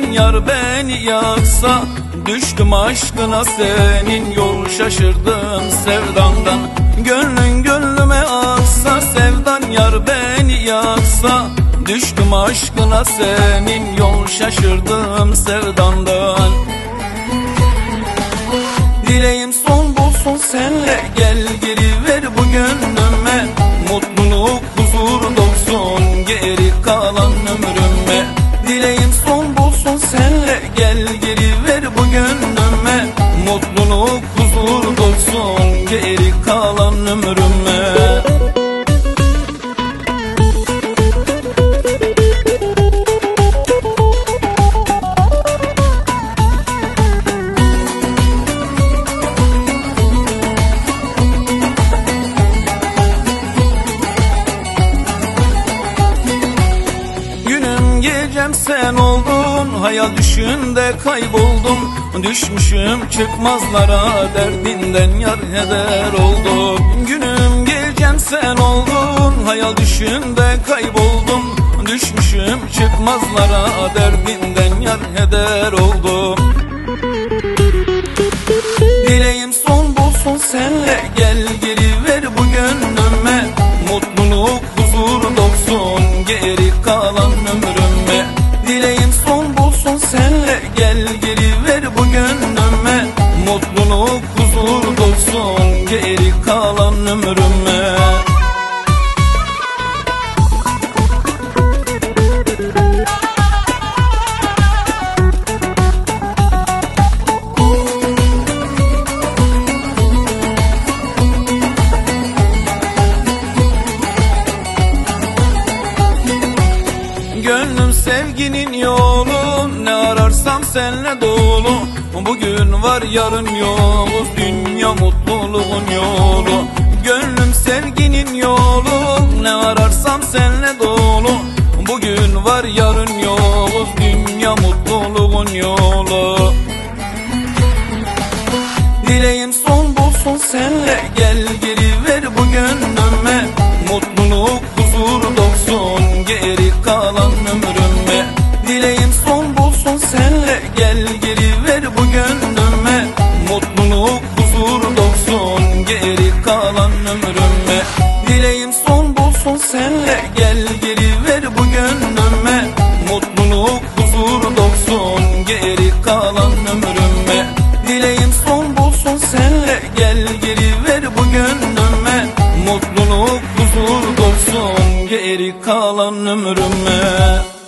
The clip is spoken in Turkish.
Sevdan yar beni yaksa Düştüm aşkına senin Yol şaşırdım sevdandan. Gönlün gönlüme aksa Sevdan yar beni yaksa Düştüm aşkına senin Yol şaşırdım sevdandan. Dileğim son bulsun senle Gel geri ver bu gönlüme gecem sen oldun Hayal düşünde kayboldum. Düşmüşüm çıkmazlara Derdinden yar heder oldum. Günüm gecem sen oldun Hayal düşünde kayboldum. Düşmüşüm çıkmazlara Derdinden yar heder oldum. Dileğim son bulsun senle Gel gönlüme Mutluluk huzur dolsun Geri kalan ömrüme Gönlüm sevginin yolu Ne ararsam senle dolu var yarın yokuz Dünya mutluluğun yolu. Gönlüm sevginin yolu Ne ararsam senle dolu. Bugün var yarın yokuz Dünya mutluluğun yolu. Dileğim son bulsun senle Gel geri ver bu gönlüme Mutluluk seninle Gel geri ver bu gönlüme Mutluluk huzur doksun Geri kalan ömrüme. Dileğim son bulsun senle Gel geri ver bu gönlüme Mutluluk huzur doksun Geri kalan ömrüme.